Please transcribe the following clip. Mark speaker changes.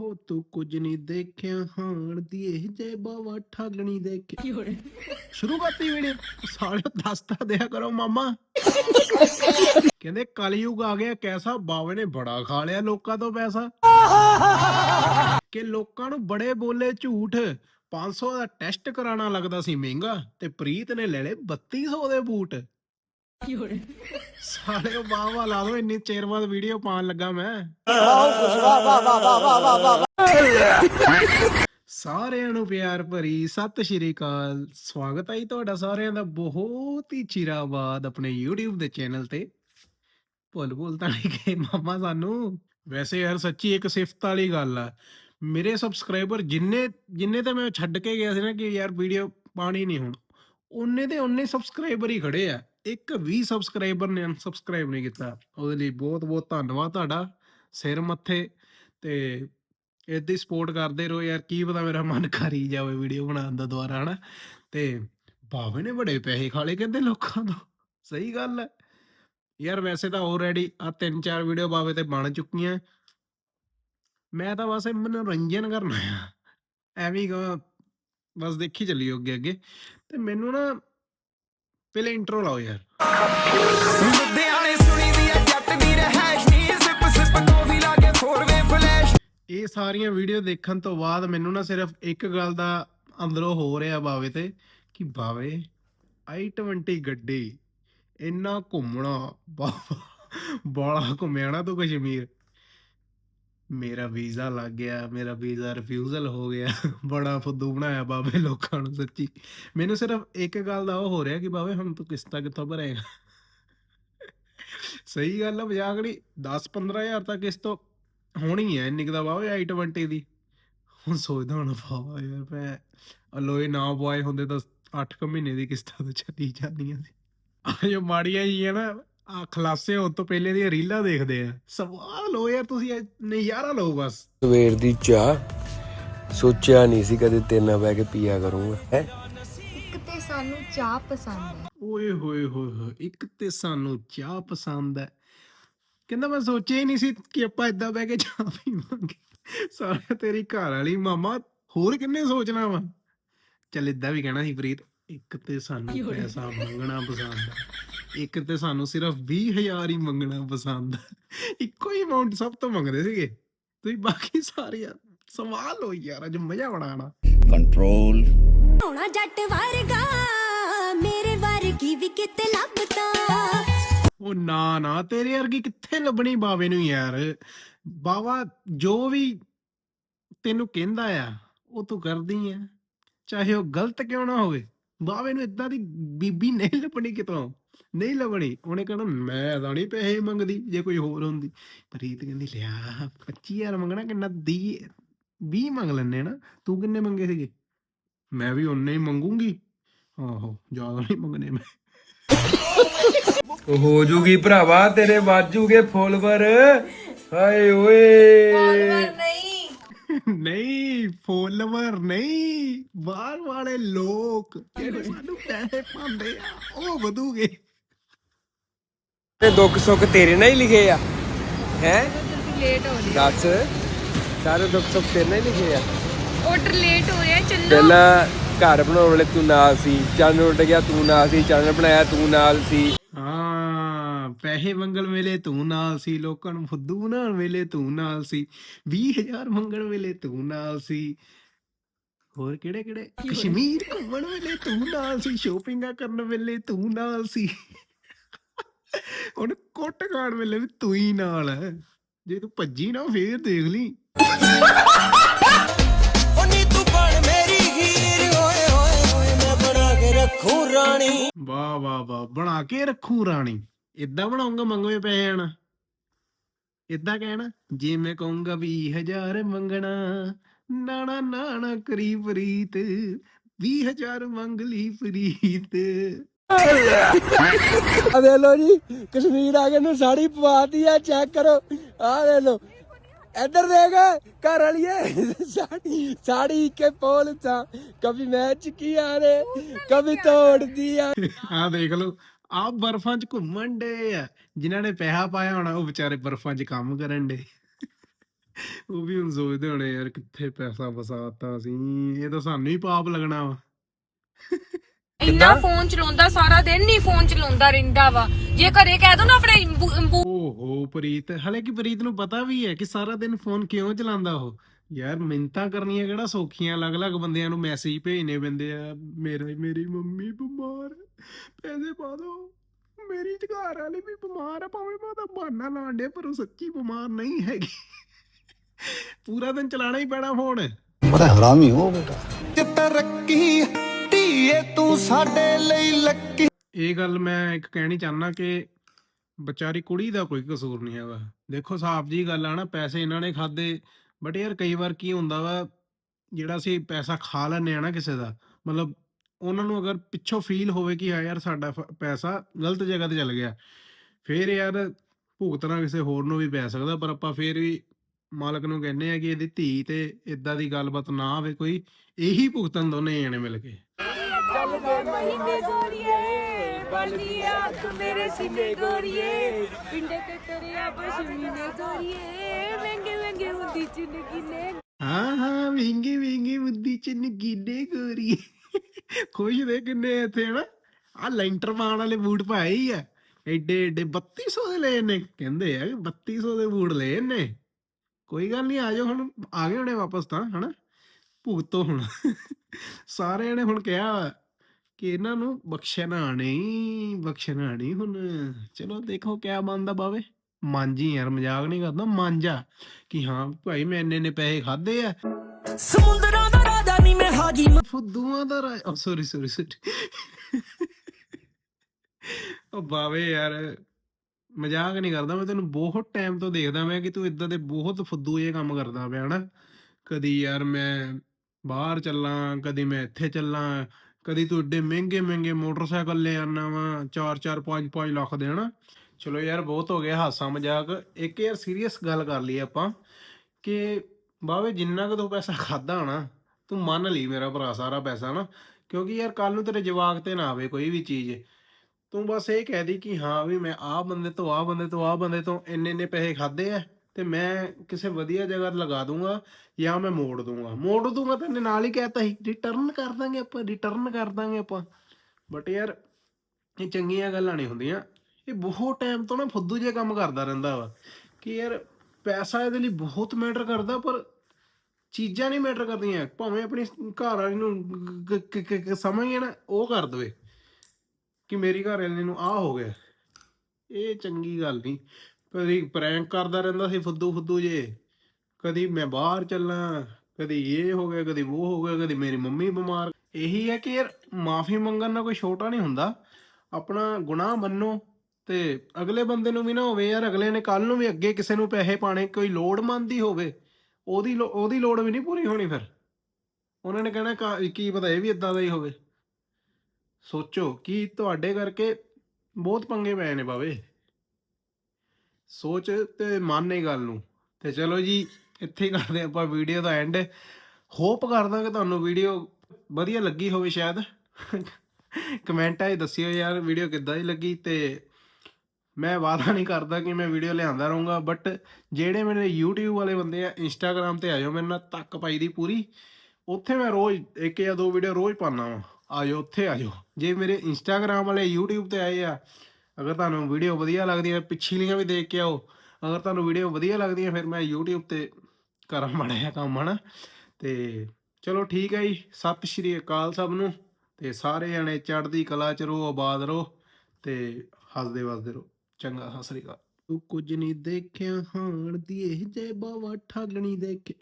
Speaker 1: ਹੋ ਤੂੰ ਕੁਝ ਨਹੀਂ ਦੇਖਿਆ ਹਾਣ ਦੀ ਇਹ ਜੇ ਬਾਵਾ ਠਾਗਣੀ ਦੇਖਿਆ। ਸ਼ੁਰੂ ਕਰਤੀ ਵੀਡੀਓ। ਸਾਲੇ ਦੱਸਤਾ ਦਿਆ ਕਰੋ ਮਾਮਾ। ਕਹਿੰਦੇ ਕਲਯੁਗ ਆ ਗਿਆ ਕੈਸਾ? ਬਾਵੇ ਨੇ ਬੜਾ ਖਾ ਲਿਆ ਲੋਕਾਂ ਤੋਂ ਪੈਸਾ। ਕਿ ਲੋਕਾਂ ਨੂੰ ਬੜੇ ਬੋਲੇ ਝੂਠ। 500 ਦਾ ਟੈਸਟ ਕਰਾਉਣਾ ਲੱਗਦਾ ਸੀ ਮਹਿੰਗਾ ਤੇ ਪ੍ਰੀਤ ਨੇ ਲੈ ਲਏ 3200 ਦੇ ਬੂਟ। ਸਾਲੇ ਉਹ ਵਾਹ ਵਾਹ ਲਾ ਦੋ, ਇੰਨੀ ਚਿਰ ਬਾਅਦ ਵੀਡੀਓ ਪਾਉਣ ਲੱਗਾ ਮੈਂ। ਸਾਰਿਆਂ ਨੂੰ ਪਿਆਰ ਭਰੀ ਸਤਿ ਸ਼੍ਰੀ ਅਕਾਲ। ਸਵਾਗਤ ਹੈ ਜੀ ਤੁਹਾਡਾ ਸਾਰਿਆਂ ਦਾ ਬਹੁਤ ਹੀ ਚਿਰਾਂ ਬਾਅਦ ਆਪਣੇ YouTube ਦੇ ਚੈਨਲ ਤੇ। ਭੁੱਲ ਭੁੱਲ ਤਾਂ ਨਹੀਂ ਗਏ ਮਾਮਾ ਸਾਨੂੰ। ਵੈਸੇ ਯਾਰ ਸੱਚੀ ਇੱਕ ਸਿਫਤ ਵਾਲੀ ਗੱਲ ਆ। ਮੇਰੇ ਸਬਸਕ੍ਰਾਈਬਰ ਜਿੰਨੇ ਜਿੰਨੇ ਤੇ ਮੈਂ ਛੱਡ ਕੇ ਗਿਆ ਸੀ ਨਾ ਕਿ ਯਾਰ ਵੀਡੀਓ ਪਾਣੀ ਨਹੀਂ ਹੁਣ। ਉਹਨੇ ਦੇ ਉਹਨੇ ਸਬਸਕ੍ਰਾਈਬਰ ਹੀ ਖੜੇ ਆ। ਇੱਕ ਵੀ ਸਬਸਕ੍ਰਾਈਬਰ ਨੇ ਅਨਸਬਸਕ੍ਰਾਈਬ ਨਹੀਂ ਕੀਤਾ। ਉਹਦੇ ਲਈ ਬਹੁਤ ਬਹੁਤ ਧੰਨਵਾਦ ਤੁਹਾਡਾ। ਸਿਰ ਮੱਥੇ ਤੇ ਏਦਾਂ ਸਪੋਰਟ ਕਰਦੇ ਰਹੋ ਯਾਰ। ਕੀ ਪਤਾ ਮੇਰਾ ਮਨ ਕਰੀ ਜਾਵੇ ਵੀਡੀਓ ਬਣਾਉਣ ਦਾ ਦੁਬਾਰਾ ਹਨਾ? ਤੇ ਬਾਵੇ ਨੇ ਬੜੇ ਪੈਸੇ ਖਾਲੇ ਕਹਿੰਦੇ ਲੋਕਾਂ ਤੋਂ। ਸਹੀ ਗੱਲ ਹੈ। ਯਾਰ ਵੈਸੇ ਤਾਂ ਆਲਰੇਡੀ ਆ ਤਿੰਨ ਚਾਰ ਵੀਡੀਓ ਬਾਵੇ ਤੇ ਬਣ ਚੁੱਕੀਆਂ। ਮੈਂ ਤਾਂ ਬਸ ਮਨੋਰੰਜਨ ਕਰਨਾ ਆ ਐਵੇਂ ਕਹਾਂ, ਬਸ ਦੇਖੀ ਚੱਲੀ ਅੱਗੇ ਅੱਗੇ। ਤੇ ਮੈਨੂੰ ਨਾ ਪਹਿਲੇ ਇੰਟਰੋ ਲਾਓ ਯਾਰ।
Speaker 2: ਲੁਧਿਆਣੇ ਸੁਣੀ ਦੀ ਆ ਜੱਟ ਦੀ ਰਹਿਸ਼ ਨੀ ਸਿਪ ਸਿਪ ਕੌਫੀ ਲਾ ਕੇ ਫੋਰਵੇ ਫਲੈਸ਼
Speaker 1: ਇਹ ਸਾਰੀਆਂ ਵੀਡੀਓ ਦੇਖਣ ਤੋਂ ਬਾਅਦ ਮੈਨੂੰ ਨਾ ਸਿਰਫ ਇੱਕ ਗੱਲ ਦਾ ਅੰਦਰੋਂ ਹੋ ਰਿਹਾ ਬਾਵੇ ਤੇ ਕਿ ਬਾਵੇ i20 ਗੱਡੀ ਇੰਨਾ ਘੁੰਮਣਾ ਬਾਬਾ ਬਾਲਾ ਘੁੰਮਿਆ ਨਾ ਤੂੰ ਕਸ਼ਮੀਰ। ਮੇਰਾ ਵੀਜ਼ਾ ਲੱਗ ਗਿਆ, ਮੇਰਾ ਵੀਜ਼ਾ ਰਿਫਿਊਜ਼ਲ ਹੋ ਗਿਆ। ਬੜਾ ਫੁੱਦੂ ਬਣਾਇਆ ਬਾਬੇ ਲੋਕਾਂ ਨੂੰ ਸੱਚੀ। ਮੈਨੂੰ ਸਿਰਫ ਇੱਕ ਗੱਲ ਦਾ ਉਹ ਹੋ ਰਿਹਾ ਕਿ ਬਾਵੇ ਹੁਣ ਤੂੰ ਕਿਸ਼ਤਾਂ ਕਿੱਥੋਂ ਭਰੇਗਾ? ਸਹੀ ਗੱਲ ਆ, ਮਜ਼ਾਕ ਨਹੀਂ। 10 15000 ਤਾਂ ਕਿਸ਼ਤ ਹੋਣੀ ਹੈ ਇੰਨੀ ਕੁ ਦਾ ਬਾਵੇ i20 ਦੀ। ਹੁਣ ਸੋਚਦਾ ਹੁਣ ਬਾਬਾ ਯਾਰ ਮੈਂ ਅਲੋਏ ਨਾ ਬੁਆਏ ਹੁੰਦੇ ਤਾਂ 8 ਕੁ ਮਹੀਨੇ ਦੀ ਕਿਸ਼ਤਾਂ ਤਾਂ ਚੱਲੀ ਜਾਂਦੀਆਂ ਸੀ। ਆ ਜੋ ਮਾੜੀਆਂ ਜੀ ਹੈ ਨਾ। ਆ ਖਲਾਸੇ ਹੋਣ ਤੋਂ ਪਹਿਲੇ ਦੀਆਂ ਰੀਲਾਂ ਦੇਖਦੇ ਆ। ਸਵਾਲ ਲੋ ਯਾਰ ਤੁਸੀਂ ਇਹ ਨਜ਼ਾਰਾ ਲਓ ਬਸ।
Speaker 3: ਸਵੇਰ ਦੀ ਚਾਹ ਸੋਚਿਆ ਨਹੀਂ ਸੀ ਕਦੇ ਤੇਰੇ ਨਾਲ ਬਹਿ ਕੇ ਪੀਆ ਕਰੂੰਗਾ ਹੈ?
Speaker 4: ਇੱਕ ਤੇ ਸਾਨੂੰ ਚਾਹ ਪਸੰਦ ਹੈ।
Speaker 1: ਓਏ ਹੋਏ ਹੋਏ ਹੋਏ ਇੱਕ ਤੇ ਸਾਨੂੰ ਚਾਹ ਪਸੰਦ ਹੈ। ਕਹਿੰਦਾ ਮੈਂ ਸੋਚਿਆ ਹੀ ਨਹੀਂ ਸੀ ਕਿ ਆਪਾਂ ਇਦਾਂ ਬਹਿ ਕੇ ਚਾਹ ਪੀਵਾਂਗੇ। ਸਾਰਾ ਤੇਰੀ ਘਰ ਵਾਲੀ ਮਾਮਾ ਹੋਰ ਕਿੰਨੇ ਸੋਚਣਾ ਵਾ। ਚੱਲ ਇਦਾਂ ਵੀ ਕਹਿਣਾ ਸੀ ਪ੍ਰੀਤ ਇੱਕ ਤੇ ਸਾਨੂੰ ਪੈਸਾ ਮੰਗਣਾ ਪਸੰਦ ਹੈ। ਇੱਕ ਤੇ ਸਾਨੂੰ ਸਿਰਫ 20000 ਹੀ ਮੰਗਣਾ ਪਸੰਦ ਹੈ ਇੱਕੋ ਹੀ ਅਮਾਉਂਟ ਸਭ ਤੋਂ ਮੰਗਦੇ ਸੀਗੇ। ਤੁਸੀਂ ਬਾਕੀ ਸਾਰੇ ਯਾਰ ਸਵਾਲ ਹੋ ਯਾਰ ਅੱਜ ਮਜ਼ਾ ਬੜਾ ਆਣਾ
Speaker 5: ਹੋਣਾ ਜੱਟ ਵਰਗਾ ਮੇਰੇ ਵਰਗੀ ਵੀ ਕਿਤੇ ਲੱਭਦਾ।
Speaker 1: ਉਹ ਨਾ ਨਾ ਤੇਰੇ ਵਰਗੀ ਕਿੱਥੇ ਲੱਭਣੀ ਬਾਵੇ ਨੂੰ ਯਾਰ। ਬਾਵਾ ਜੋ ਵੀ ਤੈਨੂੰ ਕਹਿੰਦਾ ਆ ਉਹ ਤੂੰ ਕਰਦੀ ਆ। ਚਾਹੇ ਉਹ ਗਲਤ ਕਿਉਂ ਨਾ ਹੋਵੇ ਬਾਵੇ ਨੂੰ ਇਦਾਂ ਦੀ ਬੀਬੀ ਨਹੀਂ ਲੱਭਣੀ ਕਿਤੋਂ। ਨਹੀਂ ਲੱਭਣੀ। ਉਹਨੇ ਕਹਣਾ ਮੈਂ ਤਾਂ ਨਹੀਂ ਪੈਸੇ ਮੰਗਦੀ ਜੇ ਕੋਈ ਹੋਰ ਹੁੰਦੀ। ਪ੍ਰੀਤ ਕਹਿੰਦੀ ਲਿਆ 25000 ਮੰਗਣਾ ਕਿੰਨਾ? ਦੀ 20 ਮੰਗ ਲੈਣੇ ਨਾ। ਤੂੰ ਕਿੰਨੇ ਮੰਗੇ ਸੀਗੇ? ਮੈਂ ਵੀ ਉਨੇ ਹੀ ਮੰਗੂੰਗੀ। ਆਹੋ ਜ਼ਿਆਦਾ ਨਹੀਂ ਮੰਗਨੇ ਮੈਂ।
Speaker 3: ਹੋ ਜੂਗੀ ਭਰਾਵਾ ਤੇਰੇ ਵਾਜੂਗੇ ਫੋਲੋਵਰ। ਹਾਏ ਓਏ।
Speaker 1: ਨਹੀਂ ਫੋਲੋਵਰ ਨਹੀਂ। ਬਾਹਰ ਵਾਲੇ ਲੋਕ ਜਿਹੜੇ ਸਾਨੂੰ ਪੈਸੇ ਪਾਉਂਦੇ ਆ ਉਹ ਵਧੂਗੇ।
Speaker 3: ਤੇ ਦੁੱਖ ਸੁੱਖ ਤੇਰੇ ਨਾਲ ਹੀ ਲਿਖੇ ਆ। ਹੈ?
Speaker 4: ਲੇਟ ਹੋ ਰਹੀ
Speaker 3: ਦੱਸ ਸਾਰੇ ਦੁੱਖ ਸੁੱਖ ਤੇਰੇ ਨਾਲ ਹੀ ਲਿਖੇ ਆ।
Speaker 4: ਆਰਡਰ ਲੇਟ ਹੋ ਰਿਹਾ ਚੱਲੋ।
Speaker 3: ਪਹਿਲਾਂ ਘਰ ਬਣਾਉਣ ਵੇਲੇ ਤੂੰ ਨਾਲ ਸੀ ਚੰਨ ਉੱਡ ਗਿਆ ਤੂੰ ਨਾਲ ਸੀ ਚੰਨ ਬਣਾਇਆ ਤੂੰ ਨਾਲ ਸੀ।
Speaker 1: ਹਾਂ ਪੈਸੇ ਮੰਗਣ ਵੇਲੇ ਤੂੰ ਨਾਲ ਸੀ ਲੋਕਾਂ ਨੂੰ ਫੁੱਦੂ ਬਣਾਉਣ ਵੇਲੇ ਤੂੰ ਨਾਲ ਸੀ 20000 ਮੰਗਣ ਵੇਲੇ ਤੂੰ ਨਾਲ ਸੀ। ਹੋਰ ਕਿਹੜੇ ਕਿਹੜੇ ਕਸ਼ਮੀਰ ਘੁੰਮਣ ਵੇਲੇ ਤੂੰ ਨਾਲ ਸੀ ਸ਼ੋਪਿੰਗਾਂ ਕਰਨ ਵੇਲੇ ਤੂੰ ਨਾਲ ਸੀ। ਹੁਣ ਕੋਟ ਖਾਣ ਵੇਲੇ ਵੀ ਤੂੰ ਹੀ ਨਾਲ ਹੈ ਜੇ ਤੂੰ ਭੱਜੀ ਨਾ ਫੇਰ ਦੇਖ ਲਈ।
Speaker 2: ਓ ਨੀ ਤੂੰ ਬਣ ਮੇਰੀ ਹੀਰ ਓਏ ਓਏ ਓਏ ਮੈਂ ਬਣਾ ਕੇ ਰੱਖੂ ਰਾਣੀ।
Speaker 1: ਵਾਹ ਵਾਹ ਵਾਹ ਬਣਾ ਕੇ ਰੱਖੂ ਰਾਣੀ। ਇਦਾਂ ਬਣਾਉਂਗਾ ਮੰਗਵੇਂ ਪੈਸੇ ਆਣ ਇਦਾਂ ਕਹਿਣਾ ਜੇ ਮੈਂ ਕਹੂੰਗਾ ਵੀ ਹਜ਼ਾਰ ਮੰਗਣਾ ਨਾਣਾ ਨਾਣਾ ਕਰੀ ਪ੍ਰੀਤ 20000 ਮੰਗ ਲਈ ਪ੍ਰੀਤ।
Speaker 3: ਆ ਦੇ ਲੋ ਜੀ, ਕਸ਼ਮੀਰ ਆ ਕੇ ਨੂੰ ਸਾੜੀ ਪਵਾਤੀ ਆ ਚੈੱਕ ਕਰੋ। ਆ ਦੇ ਲੋ ਇੱਧਰ ਦੇਖ, ਘਰ ਵਾਲੀਏ, ਸਾੜੀ ਸਾੜੀ ਕੇ ਪੋਲਤਾ ਕभी ਮੈਚ ਕੀ ਆ ਰੇ ਕभी ਤੋੜਦੀ ਆ
Speaker 1: ਆ ਦੇਖ ਲਓ ਆ ਬਰਫਾਂ 'ਚ ਘੁੰਮਣ ਡੇ ਆ। ਜਿਨ੍ਹਾਂ ਨੇ ਪੈਸਾ ਪਾਇਆ ਹੋਣਾ, ਉਹ ਵਿਚਾਰੇ ਬਰਫਾਂ 'ਚ ਕੰਮ ਕਰਨ ਡੇ ਉਹ ਵੀ ਹੁਣ ਸੋਚਦੇ ਹੋਣੇ, ਯਾਰ ਕਿੱਥੇ ਪੈਸਾ ਫਸਾਤਾ ਸੀ ਇਹ ਤਾਂ ਸਾਨੂੰ ਹੀ ਪਾਪ ਲੱਗਣਾ ਵਾ।
Speaker 4: ਇੰਨਾ ਫੋਨ ਚਲਾਉਂਦਾ ਸਾਰਾ ਦਿਨ ਨਹੀਂ ਫੋਨ ਚਲਾਉਂਦਾ ਰਹਿੰਦਾ ਵਾ। ਜੇ ਘਰੇ ਕਹਿ ਦੋ ਨਾ ਆਪਣੇ ਇੰਬੂ- ਇੰਬੂ।
Speaker 1: ਓਹੋ ਪ੍ਰੀਤ ਹਲੇ ਕਿ ਪ੍ਰੀਤ ਨੂੰ ਪਤਾ ਵੀ ਹੈ ਕਿ ਸਾਰਾ ਦਿਨ ਫੋਨ ਕਿਉਂ ਚਲਾਉਂਦਾ ਉਹ? ਯਾਰ ਮਿੰਤਾ ਕਰਨੀਆਂ ਕਿਹੜਾ ਸੌਖੀਆਂ? ਅਲੱਗ-ਅਲੱਗ ਬੰਦਿਆਂ ਨੂੰ ਮੈਸੇਜ ਭੇਜਨੇ ਪੈਂਦੇ ਆ। ਮੇਰੇ ਮੇਰੀ ਮੰਮੀ ਬਿਮਾਰ ਹੈ, ਪੈਸੇ ਪਾ ਦਿਓ ਮੇਰੀ ਘਰ ਵਾਲੀ ਵੀ ਬਿਮਾਰ ਆ ਭਾਵੇਂ ਮੈਂ ਉਹਦਾ ਬਹਾਨਾ ਲਾਣ ਡਿਆ ਪਰ ਉਹ ਸੱਚੀ ਬਿਮਾਰ ਨਹੀਂ ਹੈਗੀ। ਪੂਰਾ ਦਿਨ ਚਲਾਣਾ ਹੀ ਪੈਣਾ ਫੋਨ।
Speaker 2: ਤੇ ਤਰੱਕੀ ਧੀਏ, ਤੂੰ ਸਾਡੇ ਲਈ ਲੱਕੀ
Speaker 1: ਇਹ ਗੱਲ ਮੈਂ ਇੱਕ ਕਹਿਣੀ ਚਾਹਨਾ ਕਿ ਵਿਚਾਰੀ ਕੁੜੀ ਦਾ ਕੋਈ ਕਸੂਰ ਨਹੀਂ ਹੈਗਾ। ਦੇਖੋ, ਸਾਫ਼ ਜੀ ਗੱਲ ਆ ਨਾ, ਪੈਸੇ ਇਹਨਾਂ ਨੇ ਖਾਦੇ ਬਟ ਯਾਰ ਕਈ ਵਾਰ ਕੀ ਹੁੰਦਾ ਵਾ, ਜਿਹੜਾ ਅਸੀਂ ਪੈਸਾ ਖਾ ਲੈਂਦੇ ਆ ਨਾ ਕਿਸੇ ਦਾ, ਮਤਲਬ ਉਹਨਾਂ ਨੂੰ ਅਗਰ ਪਿੱਛੋਂ ਫੀਲ ਹੋਵੇ ਕਿ ਹਾਂ ਯਾਰ ਸਾਡਾ ਪੈਸਾ ਗਲਤ ਜਗ੍ਹਾ ਤੇ ਚਲ ਗਿਆ, ਫੇਰ ਯਾਰ ਭੁਗਤਣਾ ਕਿਸੇ ਹੋਰ ਨੂੰ ਵੀ ਪੈ ਸਕਦਾ, ਪਰ ਆਪਾਂ ਫਿਰ ਵੀ ਮਾਲਕ ਨੂੰ ਕਹਿੰਦੇ ਆ ਕਿ ਇਹਦੀ ਧੀ ਤੇ ਇਦਾਂ ਦੀ ਗੱਲਬਾਤ ਨਾ ਆਵੇ ਕੋਈ ਇਹੀ ਭੁਗਤਣ ਦੋਨੇ ਜਣੇ ਮਿਲ ਕੇ।
Speaker 4: ਬਾਲੀ ਅੱਖ ਮੇਰੇ ਸੀਨੇ ਗੋਰੀਏ। ਪਿੰਡੇ ਤੇ ਤੇਰੇ ਪਸ਼ਮੀਨੇ ਗੋਰੀਏ, ਮਹਿੰਗੇ ਮਹਿੰਗੇ ਹੁੰਦੀ ਜ਼ਿੰਦਗੀ ਨੇ
Speaker 1: ਹਾਂ ਹਾਂ ਵਿੰਗੀ ਵਿੰਗੀ ਬੁੱਧੀ ਚ ਨਗੀਨੇ ਗੋਰੀ ਖੁਸ਼ ਦੇ ਕਿੰਨੇ ਇੱਥੇ, ਹਨਾ? ਆ ਲੈਂਟਰ ਪਾਉਣ ਵਾਲੇ ਬੂਟ ਪਾਏ ਹੀ ਆ। ਐਡੇ ਐਡੇ 3200 ਦੇ ਲਏ ਨੇ। ਕਹਿੰਦੇ ਆ ਕਿ 3200 ਦੇ ਬੂਟ ਲਏ ਨੇ। ਕੋਈ ਗੱਲ ਨਹੀਂ, ਆ ਜਾਓ ਹੁਣ, ਆ ਗਏ ਹੋਣੇ ਵਾਪਸ ਤਾਂ, ਹਨਾ? ਭੁਗਤੋ ਹੁਣ। ਸਾਰਿਆਂ ਨੇ ਹੁਣ ਕਿਹਾ ਕਿ ਇਹਨਾਂ ਨੂੰ ਬਖਸ਼ਣਾ ਨਹੀਂ ਬਖਸ਼ਣਾ ਨਹੀਂ ਹੁਣ। ਚਲੋ ਦੇਖੋ ਕਿਆ ਬਣਦਾ ਬਾਵੇ। ਮਾਂਜੀ ਯਾਰ ਮਜ਼ਾਕ ਨਹੀਂ ਕਰਦਾ। ਮਾਂਜਾ ਕਿ ਹਾਂ ਭਾਈ ਮੈਂ ਇੰਨੇ ਨੇ ਪੈਸੇ ਖਾਦੇ ਆ।
Speaker 2: ਸਮੁੰਦਰਾਂ ਦਾ ਰਾਜਾ ਨਹੀਂ ਮੈਂ ਹਾਜੀ
Speaker 1: ਫੁੱਦੂਆਂ ਦਾ ਰਾਜ ਸੌਰੀ ਸੌਰੀ ਸੌਰੀ ਉਹ ਬਾਵੇ ਯਾਰ ਮਜ਼ਾਕ ਨਹੀਂ ਕਰਦਾ। ਮੈਂ ਤੈਨੂੰ ਬਹੁਤ ਟਾਈਮ ਤੋਂ ਦੇਖਦਾ ਮੈਂ ਕਿ ਤੂੰ ਇਦਾਂ ਦੇ ਬਹੁਤ ਫੁੱਦੂ ਜਿਹੇ ਕੰਮ ਕਰਦਾ ਪਿਆ ਹਨਾ ਕਦੀ ਯਾਰ ਮੈਂ ਬਾਹਰ ਚੱਲਾਂ ਕਦੀ ਮੈਂ ਇੱਥੇ ਚੱਲਾਂ। ਕਦੀ ਤੂੰ ਏਡੇ ਮਹਿੰਗੇ ਮਹਿੰਗੇ ਮੋਟਰਸਾਈਕਲ ਲੈ ਆਨਾ ਵਾ 4 4 5 5 ਲੱਖ ਦੇ, ਹਨਾ? ਚਲੋ ਯਾਰ, ਬਹੁਤ ਹੋ ਗਿਆ ਹਾਸਾ ਮਜ਼ਾਕ। ਇੱਕ ਯਾਰ ਸੀਰੀਅਸ ਗੱਲ ਕਰ ਲਈ ਆਪਾਂ, ਕਿ ਬਾਵੇ ਜਿੰਨਾ ਕੁ ਤੂੰ ਪੈਸਾ ਖਾਦਾ ਨਾ, ਤੂੰ ਮੰਨ ਲਈ ਮੇਰਾ ਭਰਾ ਸਾਰਾ ਪੈਸਾ ਨਾ ਕਿਉਂਕਿ ਯਾਰ ਕੱਲ ਨੂੰ ਤੇਰੇ ਜਵਾਕ ਤੇ ਨਾ ਆਵੇ ਕੋਈ ਵੀ ਚੀਜ਼। ਤੂੰ ਬਸ ਇਹ ਕਹਿ ਦੀ ਕਿ ਹਾਂ ਵੀ ਮੈਂ ਆਹ ਬੰਦੇ ਤੋਂ, ਆਹ ਬੰਦੇ ਤੋਂ, ਆਹ ਬੰਦੇ ਤੋਂ ਇੰਨੇ ਇੰਨੇ ਪੈਸੇ ਖਾਦੇ ਆ। ਤੇ ਮੈਂ ਕਿਸੇ ਵਧੀਆ ਜਗ੍ਹਾ ਤੇ ਲਗਾ ਦੂੰਗਾ ਜਾਂ ਮੈਂ ਮੋੜ ਦੂੰਗਾ। ਮੋੜ ਦੂੰਗਾ ਤਾਂ ਇਹਨੇ ਨਾਲ ਹੀ ਕਹਿਤਾ ਸੀ ਰਿਟਰਨ ਕਰ ਦਾਂਗੇ ਆਪਾਂ ਰਿਟਰਨ ਕਰ ਦਾਂਗੇ ਆਪਾਂ। ਬਟ ਯਾਰ, ਇਹ ਚੰਗੀਆਂ ਗੱਲਾਂ ਨਹੀਂ ਹੁੰਦੀਆਂ। ਇਹ ਬਹੁਤ ਟਾਈਮ ਤੋਂ ਨਾ ਫੁੱਦੂ ਜੇ ਕੰਮ ਕਰਦਾ ਰਹਿੰਦਾ ਵਾ ਕਿ ਯਾਰ ਪੈਸਾ ਇਹਦੇ ਲਈ ਬਹੁਤ ਮੈਟਰ ਕਰਦਾ, ਪਰ ਚੀਜ਼ਾਂ ਨਹੀਂ ਮੈਟਰ ਕਰਦੀਆਂ। ਭਾਵੇਂ ਆਪਣੀ ਘਰ ਵਾਲੀ ਨੂੰ ਗ- ਗ- ਸਮਝੇ ਨਾ ਉਹ ਕਰ ਦਵੇ ਕਿ ਮੇਰੀ ਘਰ ਵਾਲੀ ਨੂੰ ਆਹ ਹੋ ਗਿਆ। ਇਹ ਚੰਗੀ ਗੱਲ ਨਹੀਂ। ਕਦੀ ਪ੍ਰੈਂਕ ਕਰਦਾ ਰਹਿੰਦਾ ਸੀ ਫੁੱਦੂ ਫੁੱਦੂ ਜੇ। ਕਦੀ ਮੈਂ ਬਾਹਰ ਚੱਲਾਂ ਕਦੀ ਇਹ ਹੋ ਗਿਆ, ਕਦੀ ਉਹ ਹੋ ਗਿਆ, ਕਦੀ ਮੇਰੀ ਮੰਮੀ ਬਿਮਾਰ। ਇਹੀ ਹੈ ਕਿ ਯਾਰ ਮਾਫੀ ਮੰਗਣ ਨਾਲ ਕੋਈ ਛੋਟਾ ਨਹੀਂ ਹੁੰਦਾ। ਆਪਣਾ ਗੁਨਾਹ ਮੰਨੋ ਤੇ ਅਗਲੇ ਬੰਦੇ ਨੂੰ ਵੀ ਨਾ ਹੋਵੇ ਯਾਰ, ਅਗਲੇ ਨੇ ਕੱਲ ਨੂੰ ਵੀ ਅੱਗੇ ਕਿਸੇ ਨੂੰ ਪੈਸੇ ਪਾਣੇ ਕੋਈ ਲੋੜਮੰਦ ਹੀ ਹੋਵੇ, ਉਹਦੀ ਲੋ- ਉਹਦੀ ਲੋੜ ਵੀ ਨਹੀਂ ਪੂਰੀ ਹੋਣੀ ਫਿਰ। ਉਹਨਾਂ ਨੇ ਕਹਿਣਾ ਕੀ ਪਤਾ ਇਹ ਵੀ ਇਦਾਂ ਦਾ ਹੀ ਹੋਵੇ। ਸੋਚੋ ਕਿ ਤੁਹਾਡੇ ਕਰਕੇ ਬਹੁਤ ਪੰਗੇ ਪਏ ਨੇ ਬਾਵੇ। ਸੋਚ ਤੇ ਮੰਨ ਇਹ ਗੱਲ ਨੂੰ। ਤੇ ਚਲੋ ਜੀ, ਇੱਥੇ ਹੀ ਕਰਦੇ ਆਪਾਂ ਵੀਡੀਓ ਦਾ ਐਂਡ ਹੋਪ ਕਰਦਾ ਕਿ ਤੁਹਾਨੂੰ ਵੀਡੀਓ ਵਧੀਆ ਲੱਗੀ ਹੋਵੇ ਸ਼ਾਇਦ। ਕਮੈਂਟਾਂ 'ਚ ਦੱਸਿਓ ਯਾਰ ਵੀਡੀਓ ਕਿੱਦਾਂ ਦੀ ਲੱਗੀ ਤੇ ਮੈਂ ਵਾਅਦਾ ਨਹੀਂ ਕਰਦਾ ਕਿ ਮੈਂ ਵੀਡੀਓ ਲਿਆਂਦਾ ਰਹੂੰਗਾ ਬਟ ਜਿਹੜੇ ਮੇਰੇ YouTube ਵਾਲੇ ਬੰਦੇ ਆ, Instagram ਤੇ ਆਇਓ ਮੇਰੇ ਨਾਲ, ਤੱਕ ਪਾਈ ਦੀ ਪੂਰੀ। ਉੱਥੇ ਮੈਂ ਰੋਜ਼ ਇੱਕ ਜਾਂ ਦੋ ਵੀਡੀਓ ਰੋਜ਼ ਪਾਣਾ ਵਾ। ਆਜੋ ਉੱਥੇ ਆਜੋ ਜੇ ਮੇਰੇ Instagram ਵਾਲੇ YouTube ਤੇ ਆਏ ਆ ਅਗਰ ਤੁਹਾਨੂੰ ਵੀਡੀਓ ਵਧੀਆ ਲੱਗਦੀ ਹੈ ਪਿਛਲੀਆਂ ਵੀ ਦੇਖ ਕੇ ਆਓ। ਅਗਰ ਤੁਹਾਨੂੰ ਵੀਡੀਓ ਵਧੀਆ ਲੱਗਦੀ ਹੈ ਫਿਰ ਮੈਂ YouTube ਤੇ ਕਰਾਂ ਮਾੜਾ ਜਿਹਾ ਕੰਮ, ਹਨਾ? ਤੇ ਚਲੋ ਠੀਕ ਹੈ ਜੀ। ਸਤਿ ਸ਼੍ਰੀ ਅਕਾਲ ਸਭ ਨੂੰ। ਤੇ ਸਾਰੇ ਜਣੇ ਚੜ੍ਹਦੀ ਕਲਾ ਚ ਰਹੋ, ਆਬਾਦ ਰਹੋ ਤੇ ਹੱਸਦੇ ਵਸਦੇ ਰਹੋ। ਚੰਗਾ, ਸਤਿ ਸ਼੍ਰੀ ਅਕਾਲ। ਤੂੰ ਕੁਝ ਨਹੀਂ ਦੇਖਿਆ, ਹਾਣ ਦੀ ਇਹ ਜੇ ਬਾਵਾ ਠਾਗਣੀ ਦੇਖੇ।